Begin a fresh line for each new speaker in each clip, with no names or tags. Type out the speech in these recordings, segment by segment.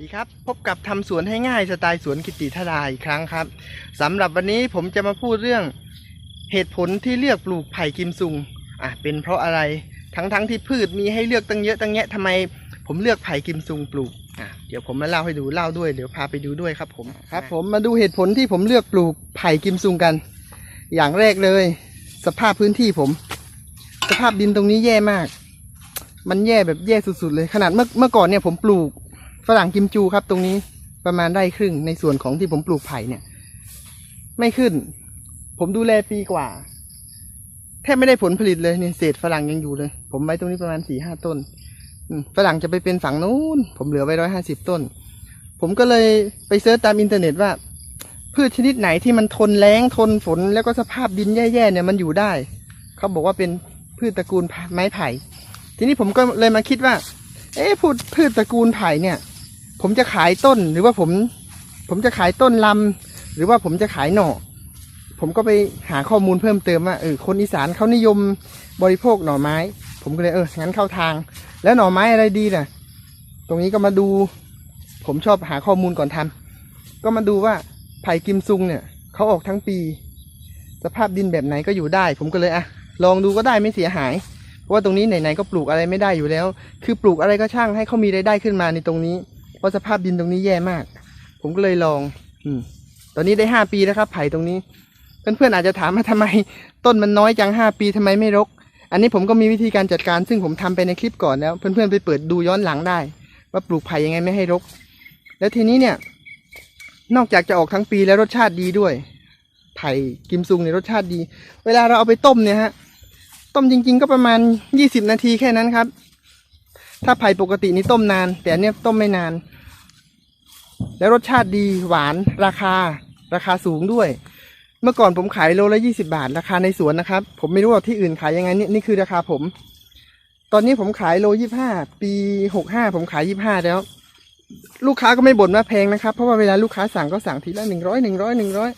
ดีครับ พบกับทำสวนให้ง่ายสไตล์สวนกิติทดาอีกครั้งครับสำหรับวันนี้ผมจะมาพูดเรื่องเหตุผลที่เลือกปลูกไผ่กิมซุงอะเป็นเพราะอะไรทั้งๆทที่พืชมีให้เลือกตั้งเยอะตั้งแยะทำไมผมเลือกไผ่กิมซุงปลูกอะเดี๋ยวผมมาเล่าให้ดูเล่าด้วยเดี๋ยวพาไปดูด้วยครับผมครับ ผมมาดูเหตุผลที่ผมเลือกปลูกไผ่กิมซุงกัน อย่างแรกเลย สภาพพื้นที่ผม สภาพดินตรงนี้แย่มาก มันแย่แบบแย่สุดๆเลยขนาดเมื่อเมื่อก่อนเนี่ยผมปลูก ฝรั่งกิมจูครับ ตรงนี้ประมาณได้ครึ่งในส่วนของที่ผมปลูกไผ่เนี่ย ไม่ขึ้น ผมดูแลปีกว่า แทบไม่ได้ผลผลิตเลยเนี่ยเศษฝรั่งยังอยู่เลย ผมไว้ตรงนี้ประมาณสี่ห้าต้นฝรั่งจะไปเป็นฝั่งนู้น ผมเหลือไว้ร้อยห้าสิบต้น ผมก็เลยไปเซิร์ชตามอินเทอร์เน็ตว่า พืชชนิดไหนที่มันทนแล้งทนฝนแล้วก็สภาพดินแย่ๆเนี่ยมันอยู่ได้ เขาบอกว่าเป็นพืชตระกูลไม้ไผ่ ทีนี้ผมก็เลยมาคิดว่า เอ๊ะพูดพืชตระกูลไผ่เนี่ย ผมจะขายต้นหรือว่าผม ผมจะขายต้นลำหรือว่าผมจะขายหน่อ ผมก็ไปหาข้อมูลเพิ่มเติมว่าเออคนอีสานเขานิยมบริโภคหน่อไม้ ผมก็เลยเอองั้นเข้าทาง แล้วหน่อไม้อะไรดีน่ะ ตรงนี้ก็มาดู ผมชอบหาข้อมูลก่อนทำก็มาดูว่าไผ่กิมซุงเนี่ยเขาออกทั้งปี สภาพดินแบบไหนก็อยู่ได้ ผมก็เลยอะลองดูก็ได้ไม่เสียหายเพราะว่าตรงนี้ไหนๆก็ปลูกอะไรไม่ได้อยู่แล้ว คือปลูกอะไรก็ช่างให้เขามีรายได้ขึ้นมาในตรงนี้ เพราะสภาพดินตรงนี้แย่มาก ผมก็เลยลอง อืม ตอนนี้ได้ห้าปีแล้วครับ ไผ่ตรงนี้ เพื่อนๆอาจจะถามว่าทำไม ต้นมันน้อยจังห้าปีทำไมไม่รก อันนี้ผมก็มีวิธีการจัดการ ซึ่งผมทำไปในคลิปก่อนแล้ว เพื่อนๆไปเปิดดูย้อนหลังได้ ว่าปลูกไผ่ยังไงไม่ให้รก แล้วทีนี้เนี่ย นอกจากจะออกทั้งปีแล้วรสชาติดีด้วย ไผ่กิมซุงเนี่ยรสชาติดี เวลาเราเอาไปต้มเนี่ยฮะ ต้มจริง ๆ ก็ประมาณยี่สิบนาทีแค่นั้นครับ ถ้าไผ่ปกตินี่ต้มนาน แต่เนี้ยต้มไม่นาน แล้วรสชาติดีหวานราคา ราคาสูงด้วย เมื่อก่อนผมขายโลละยี่สิบาท ราคาในสวนนะครับ ผมไม่รู้ว่าที่อื่นขายยังไงนี่นี่คือราคาผม ตอนนี้ผมขายโลยี่ห้าปีหกห้าผมขายยี่ห้าแล้ว ลูกค้าก็ไม่บ่นว่าแพงนะครับ เพราะว่าเวลาลูกค้าสั่งก็สั่งทีละหนึ่งร้อยหนึ่งร้อยหนึ่งร้อย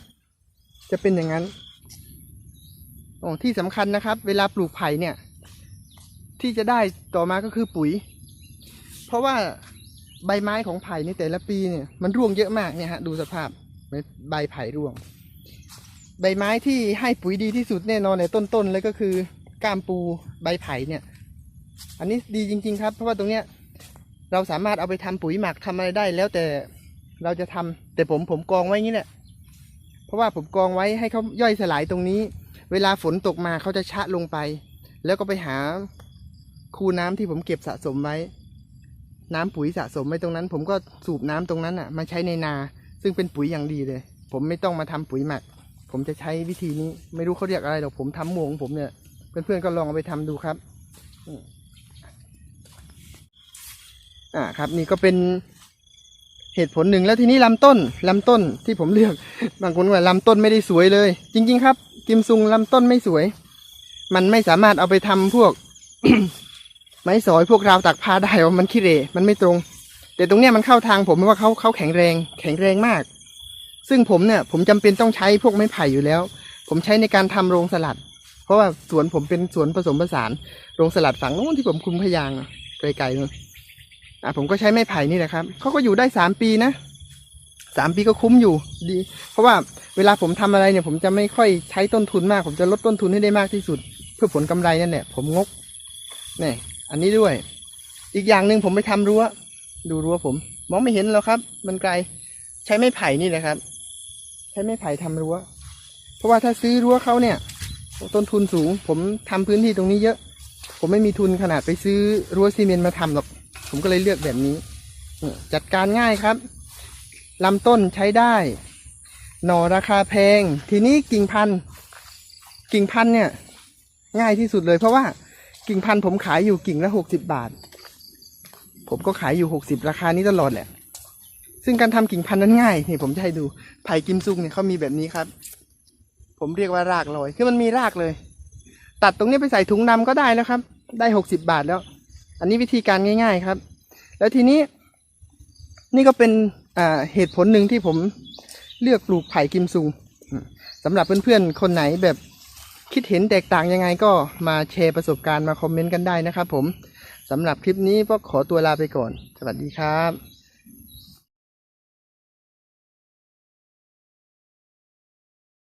จะเป็นอย่างนั้นโอ้ที่สำคัญนะครับ เวลาปลูกไผ่เนี่ย ที่จะได้ต่อมาก็คือปุ๋ย เพราะว่าใบไม้ของไผ่ในแต่ละปีเนี่ยมันร่วงเยอะมากเนี่ยฮะดูสภาพใบไผ่ร่วง ใบไม้ที่ให้ปุ๋ยดีที่สุดแน่นอนในต้นๆเลยก็คือก้ามปูใบไผ่เนี่ย อันนี้ดีจริง ๆ ครับ เพราะว่าตรงเนี้ยเราสามารถเอาไปทำปุ๋ยหมักทำอะไรได้แล้วแต่เราจะทำแต่ผมผมกองไว้งนี้แหละเพราะว่าผมกองไว้ให้เขาย่อยสลายตรงนี้ เวลาฝนตกมาเขาจะชะลงไป แล้วก็ไปหาคูน้ำที่ผมเก็บสะสมไว้ น้ำปุ๋ยสะสมไว้ตรงนั้น ผมก็สูบน้ำตรงนั้นอะ มาใช้ในนา ซึ่งเป็นปุ๋ยอย่างดีเลย ผมไม่ต้องมาทำปุ๋ยหมัก ผมจะใช้วิธีนี้ ไม่รู้เขาเรียกอะไรหรอกผมทำหมวงผมเนี่ย เพื่อนๆก็ลองเอาไปทำดูครับอ่าครับ นี่ก็เป็นเหตุผลหนึ่งแล้วทีนี้ลำต้นลำต้นที่ผมเลือก บางคนว่าลำต้นไม่ได้สวยเลย จริง ๆ ครับ กิมซุงลำต้นไม่สวย มันไม่สามารถเอาไปทำพวก ไม้สอยพวกราวตักผ้าได้ว่ามันขี้เร่มันไม่ตรง แต่ตรงเนี้ยมันเข้าทางผมเพราะว่าเขาเขาแข็งแรง แข็งแรงมาก ซึ่งผมเนี่ย ผมจำเป็นต้องใช้พวกไม้ไผ่อยู่แล้ว ผมใช้ในการทำโรงสลัด เพราะว่าสวนผมเป็นสวนผสมผสานโรงสลัดฝั่งโน้นที่ผมคุมพยางไกลๆนู่นอะผมก็ใช้ไม้ไผ่นี่แหละครับเขาก็อยู่ได้สามปีนะสามปีก็คุ้มอยู่ดี เพราะว่าเวลาผมทำอะไรเนี่ยผมจะไม่ค่อยใช้ต้นทุนมาก ผมจะลดต้นทุนให้ได้มากที่สุด เพื่อผลกำไรนั่นแหละผมงกนี่ อันนี้ด้วย อีกอย่างหนึ่งผมไปทำรั้ว ดูรั้วผม มองไม่เห็นแล้วครับ มันไกล ใช้ไม้ไผ่นี่แหละครับ ใช้ไม้ไผ่ทำรั้ว เพราะว่าถ้าซื้อรั้วเขาเนี่ย ต้นทุนสูง ผมทำพื้นที่ตรงนี้เยอะ ผมไม่มีทุนขนาดไปซื้อรั้วซีเมนต์มาทำหรอก ผมก็เลยเลือกแบบนี้ จัดการง่ายครับลำต้นใช้ได้ หน่อราคาแพง ทีนี้กิ่งพันธุ์กิ่งพันธุ์เนี่ย ง่ายที่สุดเลยเพราะว่า กิ่งพันธุ์ผมขายอยู่กิ่งละหกสิบบาท ผมก็ขายอยู่หกสิบราคานี้ตลอดแหละ ซึ่งการทำกิ่งพันธุ์นั้นง่ายนี่ผมจะให้ดูไผ่กิมซุงเนี่ยเขามีแบบนี้ครับ ผมเรียกว่ารากลอย คือมันมีรากเลย ตัดตรงนี้ไปใส่ถุงดำก็ได้แล้วครับ ได้หกสิบบาทแล้ว อันนี้วิธีการง่าย ๆครับ แล้วทีนี้ นี่ก็เป็นเหตุผลหนึ่งที่ผมเลือกปลูกไผ่กิมซุงสำหรับเพื่อนๆ คนไหนแบบ คิดเห็นแตกต่างยังไงก็มาแชร์ประสบการณ์มาคอมเมนต์กันได้นะครับผมสำหรับคลิปนี้ก็ขอตัวลาไปก่อน สวัสดีครับ